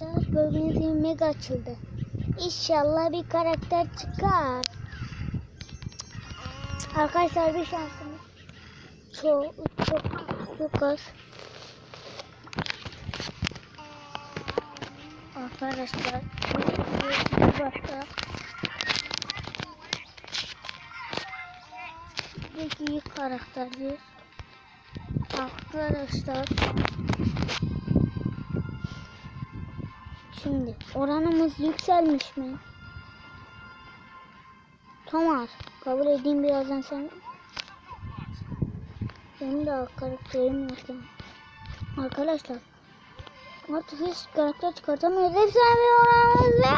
Gördüğünüz gibi mega açıldı. İnşallah bir karakter çıkar. Arkadaşlar bir şansımız çok çok çok az. Arkadaşlar bir başka Peki iyi karakterdir. Arkadaşlar Şimdi oranımız yükselmiş mi? Thomas kabul edeyim birazdan sen. Benim de karakterim yok. Arkadaşlar artık hiç karakter çıkartamıyoruz. Efsane oranımız ve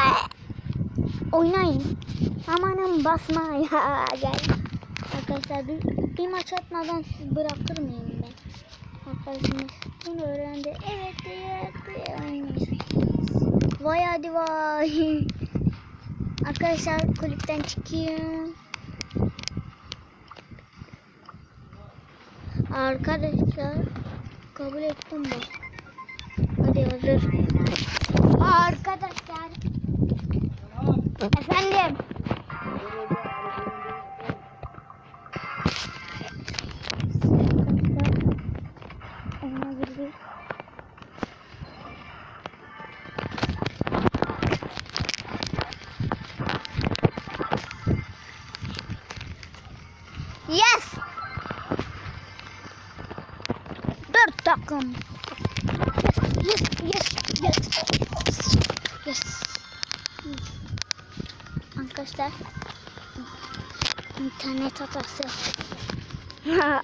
oynayın. Amanın basma ya gel. Arkadaşlar bir, bir maç atmadan sizi bırakır mıyım ben? Arkadaşımız bunu öğrendi. Evet evet evet. oynayın. Vay hadi vay. Arkadaşlar kulüpten çıkayım. Arkadaşlar kabul ettim bu. Hadi hazır. Arkadaşlar. Efendim. Yes. Dört takım. Yes, yes, yes. Yes. Arkadaşlar. internet hatası.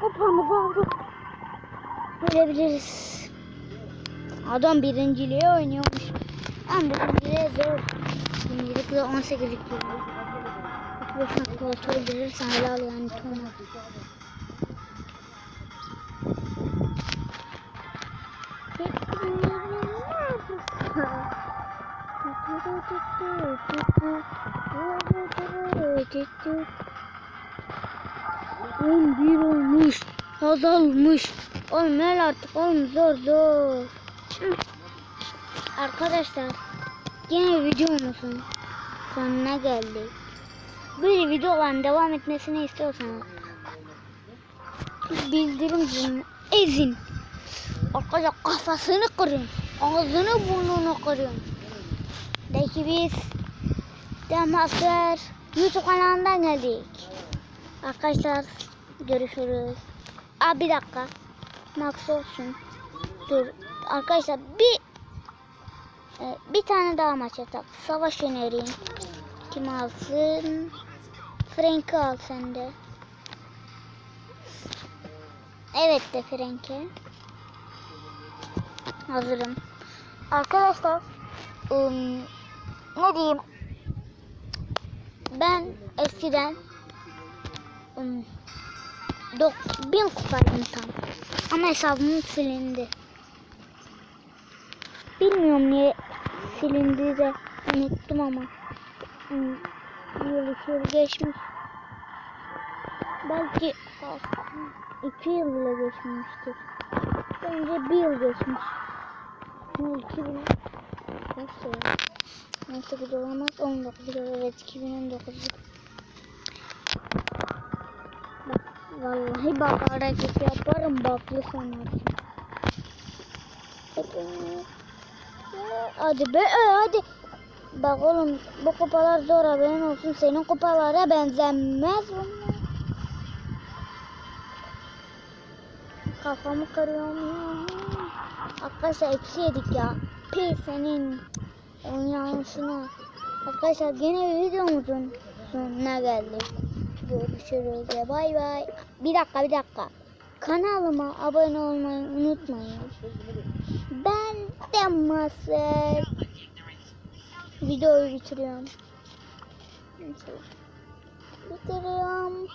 Kupamızı aldık. Görebiliriz. Adam birinciliğe oynuyormuş. Ben birinciliğe zor. Birincilikle 18'lik geliyor. Boşuna koltuğu verirsen helal yani Thomas. On bir olmuş. Azalmış. Ver artık oğlum zor zor. Arkadaşlar yine videomuzun sonuna geldik. Böyle videoların devam etmesini istiyorsanız bildirim zilini ezin. Arkadaşlar kafasını kırın. Ağzını burnunu kırın. De ki biz Demaslar YouTube kanalından geldik. Arkadaşlar görüşürüz. Aa bir dakika. Max olsun. Dur. Arkadaşlar bir e, bir tane daha maç atak. Savaş önereyim. Kim alsın? Frank'i al sen de. Evet de Frank'i. Hazırım. Arkadaşlar ım, ne diyeyim? Ben eskiden ım, dok, bin kupaydım tam. Ama hesabım silindi. Bilmiyorum niye silindi de unuttum ama. Yıl iki yıl geçmiş. Belki iki yıl bile geçmemiştir. Bence bir yıl geçmiş. Bin kaç ya? 18 olamaz 19 evet 2019. Bak vallahi bak hareket yaparım baklı sanarsın. Hadi be hadi. Bak oğlum bu kupalar zor haberin olsun. Senin kupalara benzemez bunlar. Kafamı kırıyorum. Arkadaşlar eksi yedik ya. Pi senin oynayışına. Arkadaşlar yine videomuzun sonuna geldik. Görüşürüz ve bay bay. Bir dakika bir dakika. Kanalıma abone olmayı unutmayın. Ben de Maser. Videoyu bitiriyorum. Bitiriyorum.